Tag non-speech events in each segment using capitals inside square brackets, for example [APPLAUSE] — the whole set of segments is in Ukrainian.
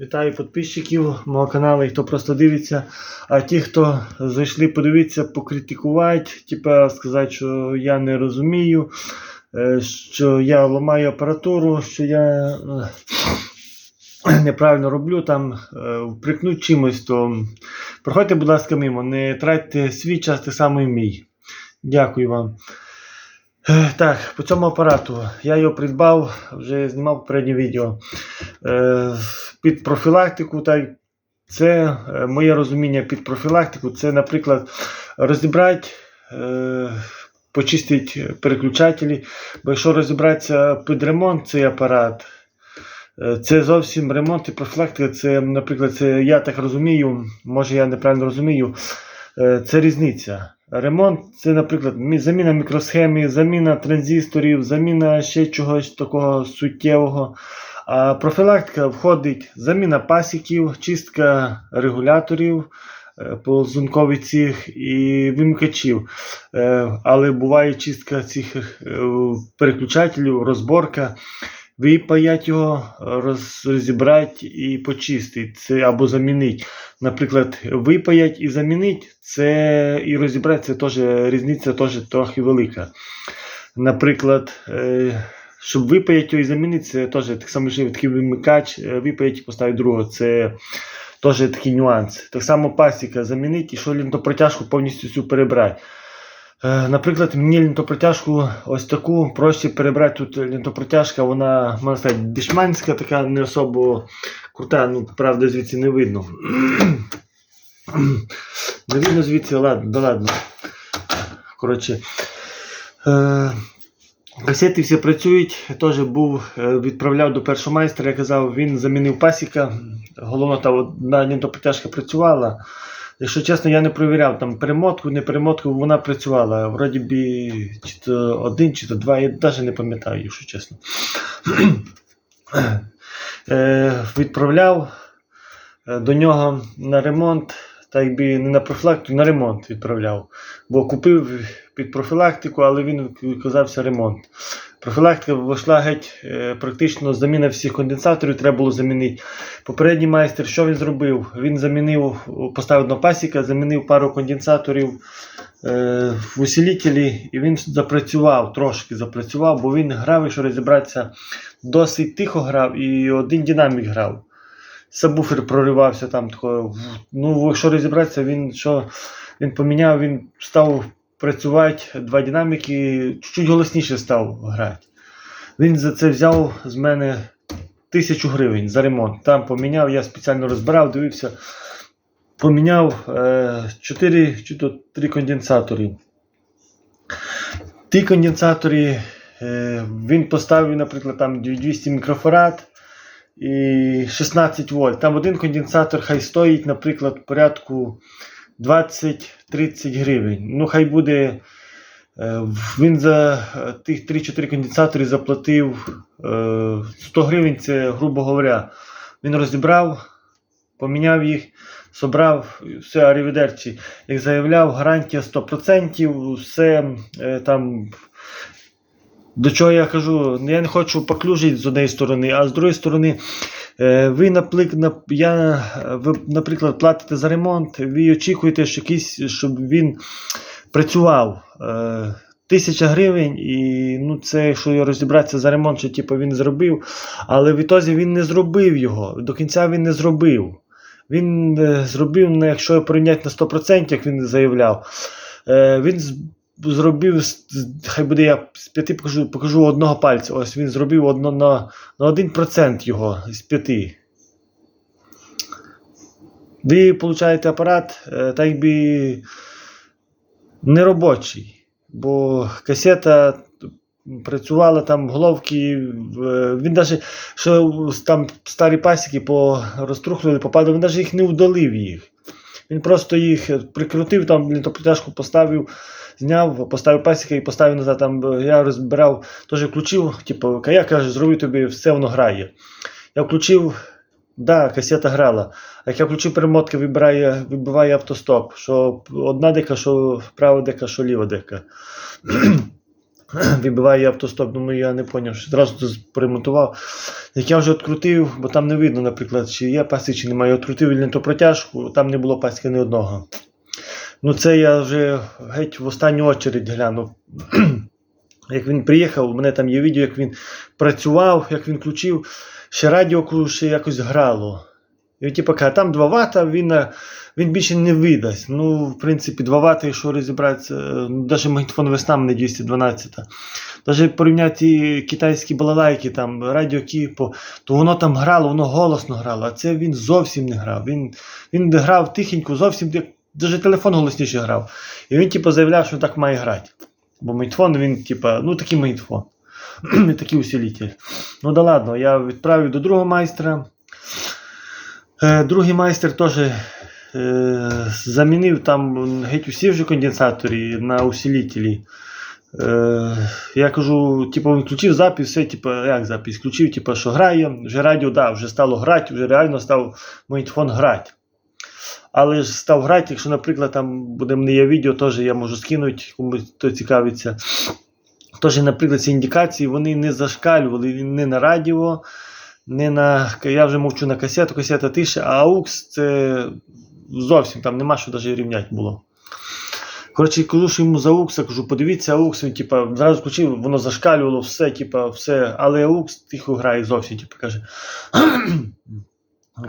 Вітаю підписчиків мого каналу, і хто просто дивиться. А ті, хто зайшли подивитися, покритикувати, типа сказати, що я не розумію, е, що я ламаю апаратуру, що я е, неправильно роблю, там е, вприкнуть чимось, то проходьте, будь ласка, мимо, не тратьте свій час, так само і мій. Дякую вам. Так, по цьому апарату я його придбав, вже знімав попереднє відео. Під профілактику, так, це е, моє розуміння під профілактику, це, наприклад, розібрати, е, почистити переключателі. Бо якщо розібратися під ремонт цей апарат, е, це зовсім ремонт і профілактика. Це, наприклад, це я так розумію, може я неправильно розумію, це різниця. Ремонт це, наприклад, заміна мікросхеми, заміна транзисторів, заміна ще чогось такого суттєвого. А профілактика входить заміна пасіків, чистка регуляторів, е, ползунковиців і вимикачів. Е, Але буває чистка цих е, переключателів, розборка. Випаять його, розібрати і почистити це або замінити. Наприклад, випаять і замінити, це і розібрати це теж різниця теж трохи велика. Наприклад, щоб випаяти і замінити, це теж так само, що такий вимикач, е, випаять і поставити другого. Це теж такий нюанс. Так само пасіка замінити і що лінтопротяжку повністю всю перебрати. Е, Наприклад, мені лінтопротяжку ось таку проще перебрати. Тут лінтопротяжка, вона, можна сказати, дешманська, така не особо крута, ну, правда, звідси не видно. Не видно звідси, ладно, да ладно. Коротше. Касети всі працюють. Теж був, е, відправляв до першого майстра, я казав, він замінив пасіка. Головно, та одна лінтопротяжка працювала. Якщо чесно, я не перевіряв там перемотку, не перемотку, вона працювала. Вроді би, чи то один, чи то два, я навіть не пам'ятаю, якщо чесно. е, відправляв е, до нього на ремонт, так якби не на профілактику, на ремонт відправляв. Бо купив під профілактику, але він казався ремонт. Профілактика вийшла геть, е, практично заміна всіх конденсаторів треба було замінити. Попередній майстер, що він зробив? Він замінив, поставив на пасіка, замінив пару конденсаторів е, в усилителі, і він запрацював, трошки запрацював, бо він грав, якщо розібратися, досить тихо грав і один динамік грав. Сабвуфер проривався там. Тако, ну, якщо розібратися, він що він поміняв, він став працювати, два динаміки, чуть голосніше став грати. Він за це взяв з мене тисячу гривень за ремонт. Там поміняв, я спеціально розбирав, дивився. Поміняв е, 4 чи то 3 конденсатори. Ті конденсатори е, він поставив, наприклад, там 200 мікрофарад і 16 вольт. Там один конденсатор хай стоїть, наприклад, порядку 20-30 гривень. Ну, хай буде. е, Він за е, тих 3-4 конденсатори заплатив е, 100 гривень, це, грубо говоря, він розібрав, поміняв їх, собрав, все, арівідерчі. Як заявляв, гарантія 100%, все е, там. До чого я кажу, я не хочу поклюжити з однієї сторони, а з другої сторони, е, ви, наприклад, платите за ремонт, ви очікуєте, що якийсь, щоб він працював. Е, Тисяча гривень, і ну, це, якщо розібратися за ремонт, що типу, він зробив, але в ітозі він не зробив його. До кінця він не зробив. Він е, зробив, ну, якщо порівняти на 100%, як він заявляв, він зробив, хай буде я з п'яти покажу, покажу одного пальця. Ось він зробив одно на, на 1% його з п'яти. Ви получаєте апарат, е, так би неробочий, бо касета працювала там головки, він навіть, що там старі пасіки по попадали, він навіть їх не удалив їх. Він просто їх прикрутив, там лінтопритяжку поставив, зняв, поставив пасіка і поставив назад. Там е, я розбирав, теж включив, типу, я каже, зроблю тобі, все воно грає. Я включив, да, касета грала. А як я включив перемотки, вибирає, вибиває автостоп, що одна дека, що права дека, що ліва дека. [CLEARS THROAT] вибиває автостоп. Думаю, я не зрозумів, що зразу це поремонтував. Як я вже відкрутив, бо там не видно, наприклад, чи є пасик, чи немає. Я Відкрутив лінту протяжку, там не було пасіка ні одного. Ну, це я вже геть в останню очередь глянув. [CLEARS THROAT] Як він приїхав, у мене там є відео, як він працював, як він включив, ще радіо ще якось грало. І типу каже, там 2 вата, він, він більше не видасть. Ну, в принципі, 2 вата, якщо розібратися, е, ну, навіть магнітофон весна не 212. Навіть порівняти китайські балалайки, там, радіо Кіпо, то воно там грало, воно голосно грало, а це він зовсім не грав. Він, він грав тихенько, зовсім навіть телефон голосніше грав. І він, типу, заявляв, що так має грати. Бо магнітофон, він, типу, ну такий. Не [CLEARS THROAT] такий усилитель. Ну да ладно, я відправив до другого майстра. Е, другий майстер теж е, замінив там геть усі вже конденсаторі на усилителі. Е, я кажу, типу, він включив запис, все, типу, як запис? Включив, типу, що грає, вже радіо, да, вже стало грати, вже реально став магнітофон грати. Але ж став грати, якщо, наприклад, там буде в мене є відео, теж я можу скинути, комусь хто цікавиться. Тож, наприклад, ці індикації вони не зашкалювали не на радіо, не на. Я вже мовчу на касету, касета тише, а AUX це зовсім там нема що навіть рівняти було. Коротше, кажу, що йому за AUX, кажу, подивіться, AUX, він типа, зразу включив, воно зашкалювало, все, типа, все, але AUX тихо грає зовсім, типа, каже.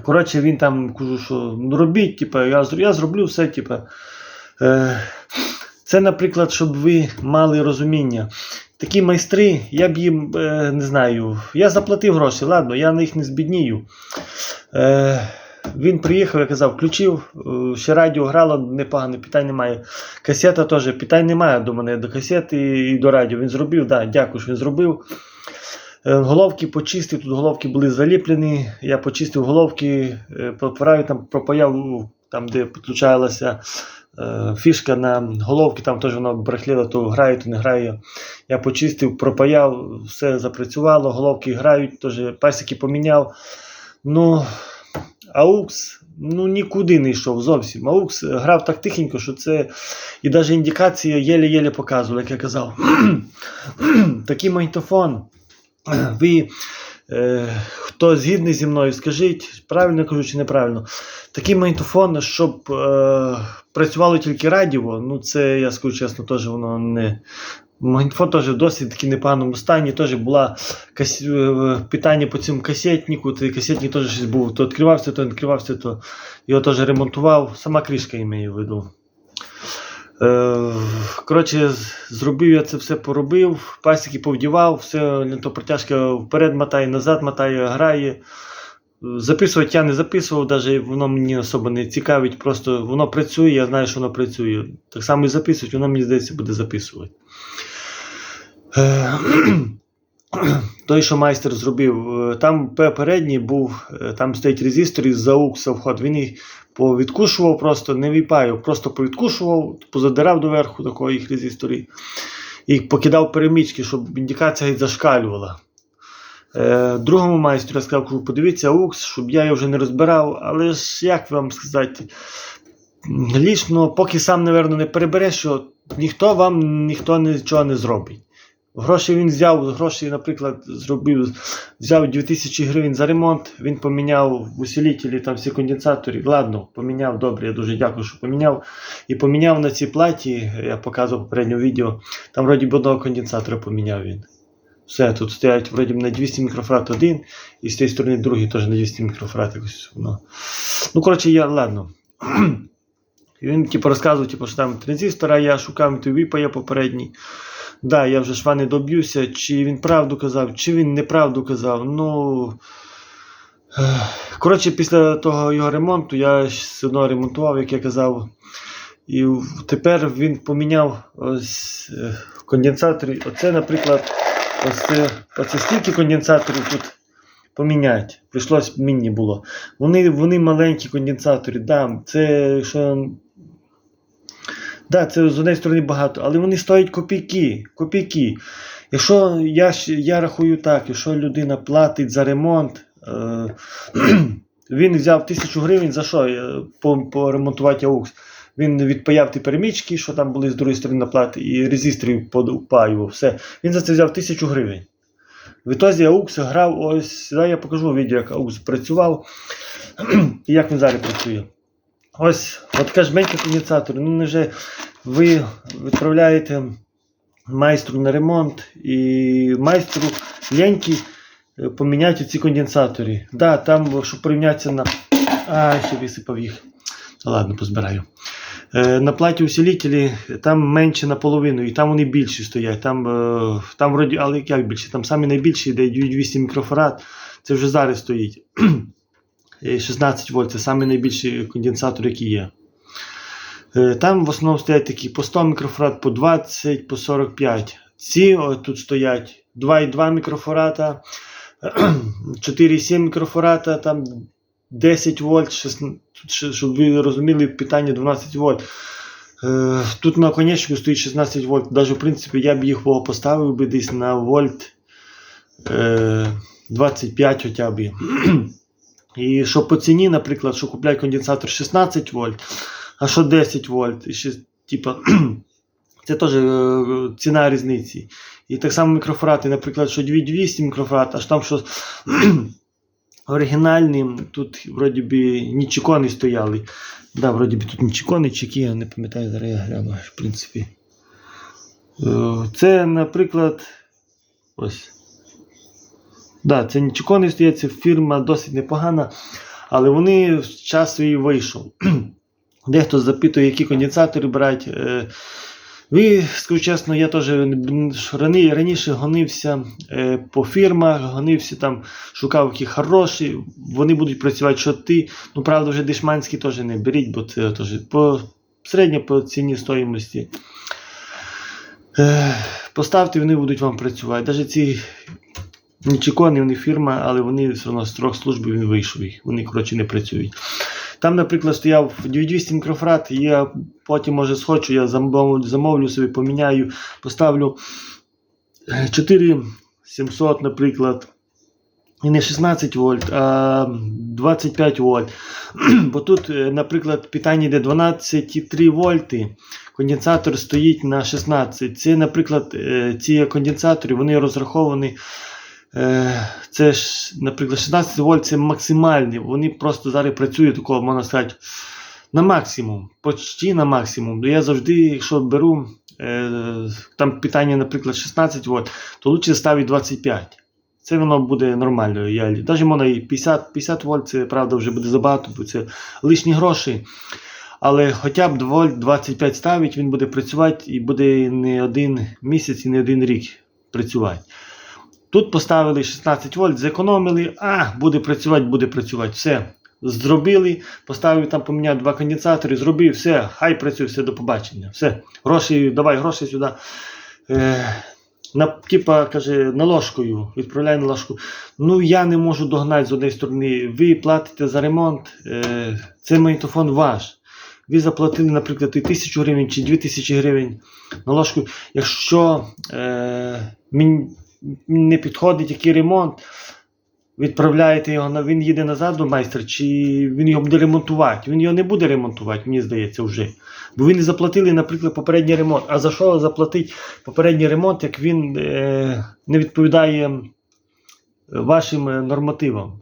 Коротше, він там кажу, що ну робіть, типа, я, я зроблю все, типа. Е, це, наприклад, щоб ви мали розуміння. Такі майстри, я б їм е, не знаю, я заплатив гроші, ладно, я на їх не збіднію. Е, він приїхав, я казав, включив, е, ще радіо грало непогано, питань немає. Касета теж питань немає до мене до касети і до радіо. Він зробив, да, дякую, що він зробив. Е, Головки почистив, тут головки були заліплені. Я почистив головки, е, там, пропаяв ну, там, де підключалася е, фішка на головки, там теж вона брехліла, то грає, то не грає. Я почистив, пропаяв, все запрацювало, головки грають, теж пасіки поміняв. Ну, AUX ну, нікуди не йшов зовсім. AUX грав так тихенько, що це і навіть індикація єле-єле показувала, як я казав. [CLEARS THROAT] Такий магнітофон. [CLEARS THROAT] Ви, е, хто згідний зі мною, скажіть, правильно кажу чи неправильно. Такий магнітофон, щоб е, працювало тільки радіо, ну це, я скажу чесно, теж воно не. Магнітофон теж в досить таки непоганому стані. Теж була кас... е, питання по цьому касетнику. Касетник теж щось був. То відкривався, то відкривався, то його теж ремонтував. Сама кришка імею в виду. Е, Коротше, зробив я це все поробив, пасіки повдівав, все лінтопритяжка вперед мотає, назад мотає, грає. Е, Записувати я не записував, навіть воно мені особо не цікавить, просто воно працює, я знаю, що воно працює. Так само і записувати, воно мені здається буде записувати. [CLEARS THROAT] [CLEARS THROAT] Той, що майстер зробив, е, там передній був, е, там стоять резистор із заукса вход. Він їх повідкушував, просто не віпаю, просто повідкушував, позадирав доверху такого їх резисторів і покидав перемічки, щоб індикація зашкалювала. Е, другому майстру я сказав, кажу, подивіться укс, щоб я його вже не розбирав, але ж як вам сказати, лічно, поки сам, напевно, не перебере, що ніхто вам ніхто нічого не зробить. Гроші він взяв, гроші, наприклад, зробив, взяв 2000 гривень за ремонт, він поміняв усилителі там всі конденсатори. Ладно, поміняв добре, я дуже дякую, що поміняв. І поміняв на цій платі, я показував попередньому відео, там вроді б одного конденсатора поміняв він. Все, тут стоять вроді на 200 мікрофрат один, і з цієї сторони другий теж на 200 мікрофрат. Якось воно. Ну, коротше, я ладно. [CLEARS THROAT] І він типу, розказував, типу, що там транзистора, я шукав той випає попередній. Да, я вже ж не доб'юся, чи він правду казав, чи він неправду казав. Ну. Коротше, після того його ремонту я все одно ремонтував, як я казав. І тепер він поміняв ось е, конденсатори. Оце, наприклад, ось це, оце стільки конденсаторів тут поміняти. Прийшлось мені було. Вони, вони маленькі конденсатори, да, це що. Да, це з однієї сторони багато, але вони стоять копійки. копійки. Якщо я, я рахую так, якщо людина платить за ремонт, е, [CLEARS THROAT] він взяв тисячу гривень за що? е, по- Поремонтувати AUX. Він відпаяв ті перемічки, що там були з другої сторони плати, і резисторів подпаював. Все. Він за це взяв тисячу гривень. Відтоді AUX грав, ось зараз я покажу відео, як AUX працював [CLEARS THROAT] і як він зараз працює. Ось, от така жменька конденсатор. Ну, не вже ви відправляєте майстру на ремонт і майстру ляньки е, поміняти ці конденсатори. Да, там, щоб порівнятися на. А, ще висипав їх. Ладно, позбираю. Е, На платі усилителі там менше наполовину, і там вони більші стоять. Там, е, там вроді, але як більше? Там самі найбільші, де 200 мікрофарад, це вже зараз стоїть. Е, 16 вольт, це найбільший конденсатор, який є. Е, Там в основному стоять такі по 100 мікрофарад, по 20, по 45. Ці тут стоять 2,2 мікрофарада, [CLEARS THROAT] 4,7 мікрофарада, там 10 вольт, 16, щоб ви розуміли, питання 12 вольт. Е, Тут на конечку стоїть 16 вольт. Навіть в принципі я б їх поставив би десь на вольт е, 25 хоча б. [CLEARS THROAT] І що по ціні, наприклад, що купляють конденсатор 16 вольт, а що 10 вольт. І ще, типа, [CLEARS THROAT] це теж е, ціна різниці. І так само мікрофарати, наприклад, що 2200 мікрофарад, аж там що [CLEARS THROAT] оригінальні, тут вроді би нічикони стояли. Да, вроді би тут нічикони, чеки, я не пам'ятаю, зараз я гляну, в принципі. Е, Це, наприклад, ось. Да, це стоять, це фірма досить непогана, але вони в час свій вийшов. [CLEARS THROAT] Дехто запитує, які конденсатори брати. Е, Ви, скажу чесно, я теж раніше гонився е, по фірмах, гонився там, шукав які хороші, вони будуть працювати що ти. Ну, правда, вже дешманські теж не беріть, бо це теж по середньо по ціні стоїмості. Е, Поставте, вони будуть вам працювати. Навіть ці Нічикони, вони фірма, але вони все одно з трьох служб він вийшов. Вони, коротше, не працюють. Там, наприклад, стояв 200 мікрофрат, і я потім, може, схочу, я замовлю, собі, поміняю, поставлю е, 4700, наприклад. І не 16 вольт, а 25 вольт. [CLEARS THROAT] Бо тут, е, наприклад, питання йде 12,3 вольти. Конденсатор стоїть на 16. Це, наприклад, е, ці конденсатори вони розраховані. Е, Це ж, наприклад, 16 вольт це максимальні. Вони просто зараз працюють такого, можна сказати, на максимум. Почти на максимум. Я завжди, якщо беру е, там питання, наприклад, 16 вольт, то краще ставити 25. Це воно буде нормально. Я, навіть можна і 50, 50 вольт, це правда вже буде забагато, бо це лишні гроші. Але хоча б вольт 25 ставить, він буде працювати і буде не один місяць і не один рік працювати. Тут поставили 16 вольт, зекономили, а, буде працювати, буде працювати. Все. Зробили, поставив там поміняв два конденсатори, зробив, все, хай працює, все, до побачення. Все. Гроші, давай гроші сюди. Е, на, типа, каже, наложкою, відправляй наложку. Ну, я не можу догнати з однієї сторони. Ви платите за ремонт, е, це магнітофон ваш. Ви заплатили, наприклад, і 1000 гривень чи 2000 гривень наложку. Якщо е, мені не підходить який ремонт, відправляєте його він їде назад до майстра, чи він його буде ремонтувати. Він його не буде ремонтувати, мені здається, вже. Бо ви не заплатили, наприклад, попередній ремонт. А за що заплатити попередній ремонт, як він е, не відповідає вашим е, нормативам?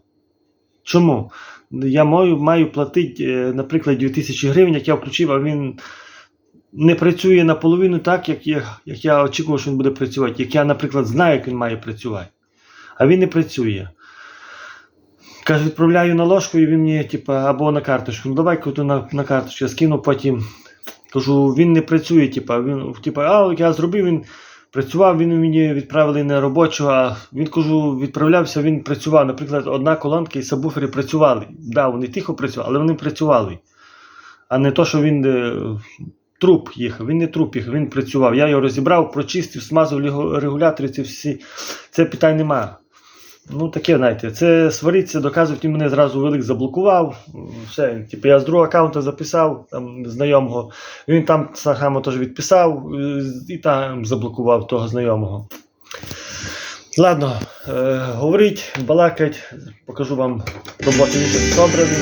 Чому? Я маю, маю платити, е, наприклад, 2000 гривень, як я включив, а він не працює наполовину так, як я, як я очікував, що він буде працювати. Як я, наприклад, знаю, як він має працювати. А він не працює. Каже, відправляю на ложку, і він мені, типа, або на карточку. Ну давай куди на, на карточку, я скину потім. Кажу, він не працює, типа, він, типа, а я зробив, він працював, він мені відправили на робочого, а він кажу, відправлявся, він працював. Наприклад, одна колонка і сабвуфери працювали. Да, вони тихо працювали, але вони працювали. А не то, що він е, труп їхав. Він не труп їхав, він працював. Я його розібрав, прочистив, смазав регулятори, ці всі. Це питань немає. Ну, таке, знаєте, це свариться, доказують, він мене зразу велик заблокував. Все, типу, я з другого аккаунта записав там, знайомого. Він там сахамо теж відписав і там заблокував того знайомого. Ладно, е, говоріть, балакать, покажу вам роботу місяць собраний.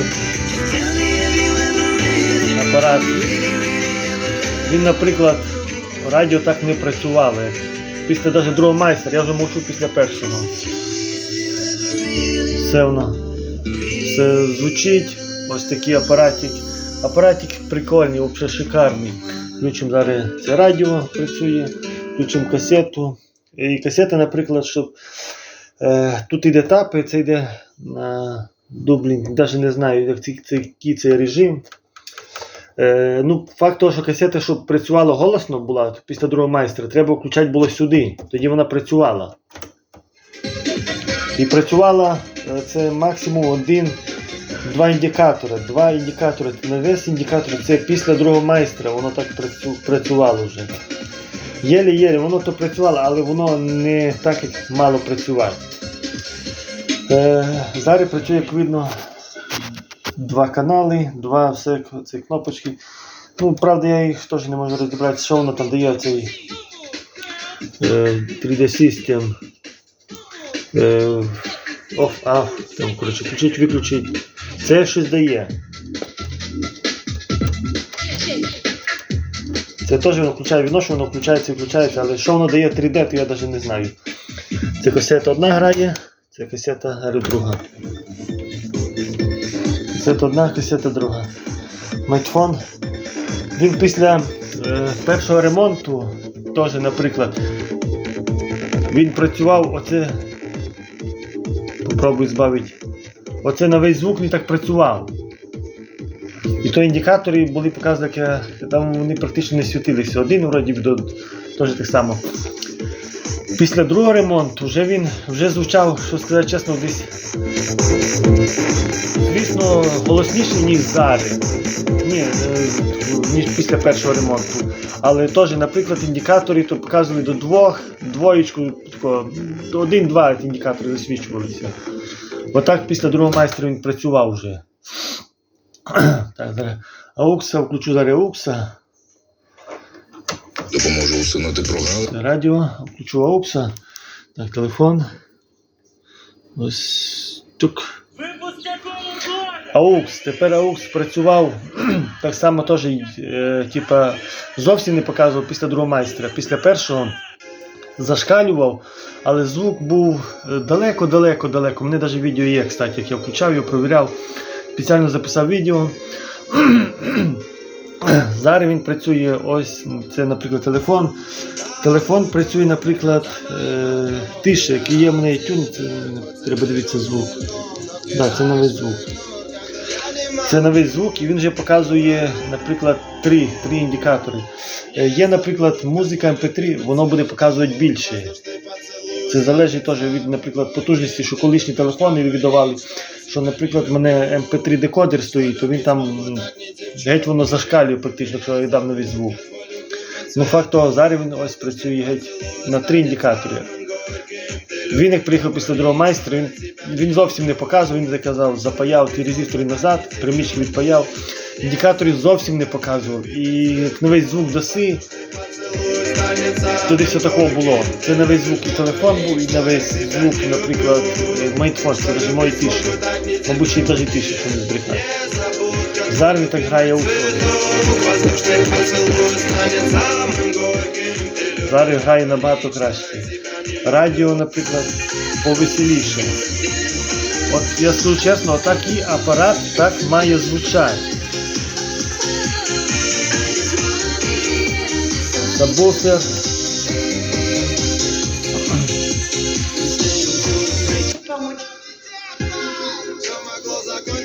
Апарат Він, наприклад, радіо так не працювало. Після навіть другого майстра, я вже мовчу після першого. Все воно. Все звучить. Ось такий апаратик. Апаратик прикольний, взагалі шикарний. Включимо зараз це радіо працює, включимо касету. І касета, наприклад, щоб е, тут йде тапи, це йде на дублін. Навіть не знаю, як це, який це режим. Е, ну, факт того, що касета, щоб працювала голосно була після другого майстра, треба включати було сюди. Тоді вона працювала. І працювала е, це максимум один, два індикатори. Два індикатори. На весь індикатор це після другого майстра, воно так працювало вже. Єлі-єлі, воно то працювало, але воно не так, як мало працювати. Е, зараз працює, як видно, два канали, два все ці кнопочки. Ну, правда, я їх теж не можу розібрати, що воно там дає цей е, 3D System. Е, off, off, там, коротше, включить, виключить. Це щось дає. Це теж воно включає віно, що воно включається і включається, але що воно дає 3D, то я навіть не знаю. Це касета одна грає, це касета друга. Касета одна, касета друга. Майтфон. Він після е, першого ремонту, теж, наприклад, він працював, оце. Попробуй збавити. Оце на весь звук він так працював. І то індикатори були показані, там вони практично не світилися. Один вроді теж так само. Після другого ремонту вже він вже звучав, що сказати чесно, десь звісно, голосніше, ніж зараз. Ні, е, ніж після першого ремонту. Але теж, наприклад, індикатори то показували до двох, двоєчку, один-два індикатори засвічувалися. Отак після другого майстра він працював вже. [CLEARS THROAT] Так, зараз аукса, включу зараз аукса. Допоможу усунути програму. Радіо, включу аукса. Так, телефон. Ось тук. Аукс. Тепер аукс працював [CLEARS THROAT] так само теж, е, типа, зовсім не показував після другого майстра. Після першого зашкалював, але звук був далеко-далеко далеко. У мене навіть відео є, кстати, як я включав його, провіряв. Спеціально записав відео. [CLEARS THROAT] [CLEARS THROAT] Зараз він працює ось, це, наприклад, телефон. Телефон працює, наприклад, е, тише, який є в мене тюн, це треба дивитися звук. Да, це новий звук. Це новий звук, і він вже показує, наприклад, три, три індикатори. Е, Є, наприклад, музика MP3, воно буде показувати більше. Це залежить теж від, наприклад, потужності, що колишні телефони віддавали. Що, наприклад, в мене MP3 декодер стоїть, то він там геть воно зашкалює практично, якщо я дав новий звук. Ну, факт того, зараз він ось працює геть на три індикатори. Він як приїхав після другого майстра, він, він зовсім не показував, він заказав, запаяв ті резистори назад, примічки відпаяв. Індикаторів зовсім не показував. І як новий звук даси, туди все такого було. Це новий звук і телефон був, і новий звук, наприклад, майтфон, це мої тиші. Мабуть, ще й навіть тиші, що не збрехати. Зараз так грає у Зараз грає набагато краще. Радіо, наприклад, повеселіше. От я скажу чесно, такий апарат так має звучати. Сабвуфер.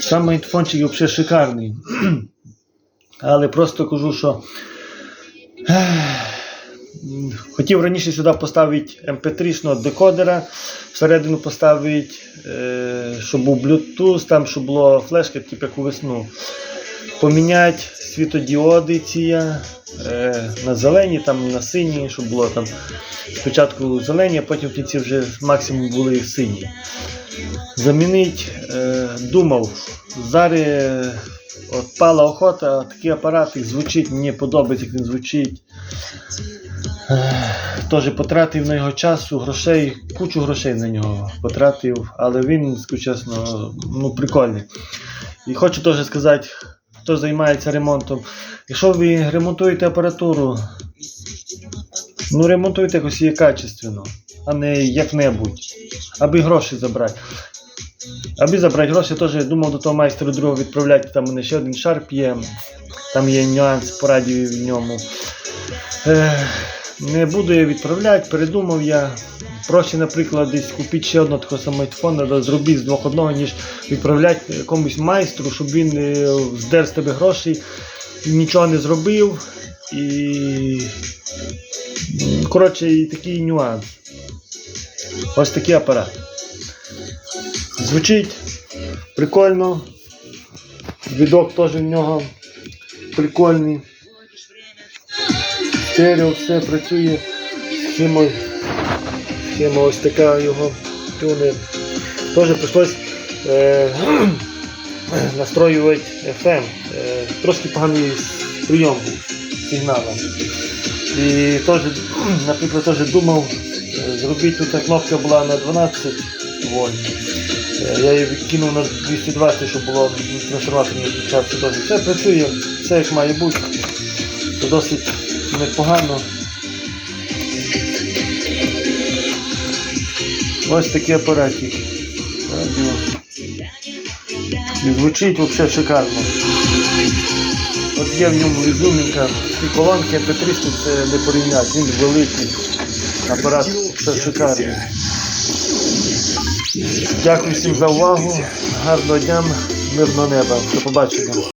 Сам майтфончик взагалі шикарний. Але просто кажу, що Хотів раніше сюди поставити MP3 декодера, всередину поставити, е, щоб був Bluetooth, там, щоб була флешка, типу як у весну. Поміняти світодіоди ці е, на зелені, там на сині, щоб було там спочатку зелені, а потім в кінці вже максимум були сині. Замінити, е, думав, зараз е, от пала охота, такий апарат як звучить, мені подобається, як він звучить. Ех, Теж потратив на його часу, грошей, кучу грошей на нього потратив, але він, чесно, ну прикольний. І хочу теж сказати, хто займається ремонтом. Якщо ви ремонтуєте апаратуру, ну ремонтуйте якось її качественно, а не як-небудь, аби гроші забрати. Аби забрати гроші, теж я думав до того майстру другого відправляти, там мене ще один шарп є, там є нюанс по радіо в ньому. Ех, не буду я відправляти, передумав я. Проще, наприклад, десь купити ще одного такого самого да, зробити з двох одного, ніж відправляти якомусь майстру, щоб він е, здер з тебе грошей, нічого не зробив. І. Коротше, і такий нюанс. Ось такий апарат. Звучить прикольно. Відок теж в нього прикольний. Стерео все працює. Схема, схема ось така його тюнер. Теж прийшлось е, [CLEARS THROAT] настроювати FM. Е, трошки поганий прийом сигналу. І теж, [CLEARS THROAT] наприклад, теж думав е, зробити тут кнопка була на 12 вольт. Е, Я її відкинув на 220, щоб було не включався. Все працює, все як має бути. Досить непогано. Ось такий апаратик. Радіо. І звучить взагалі шикарно. От є в ньому ізюмінка. Ці колонки MP300 це не порівняти, він великий. Апарат це шикарний. Дякую всім за увагу. Гарного дня, мирного неба. До побачення.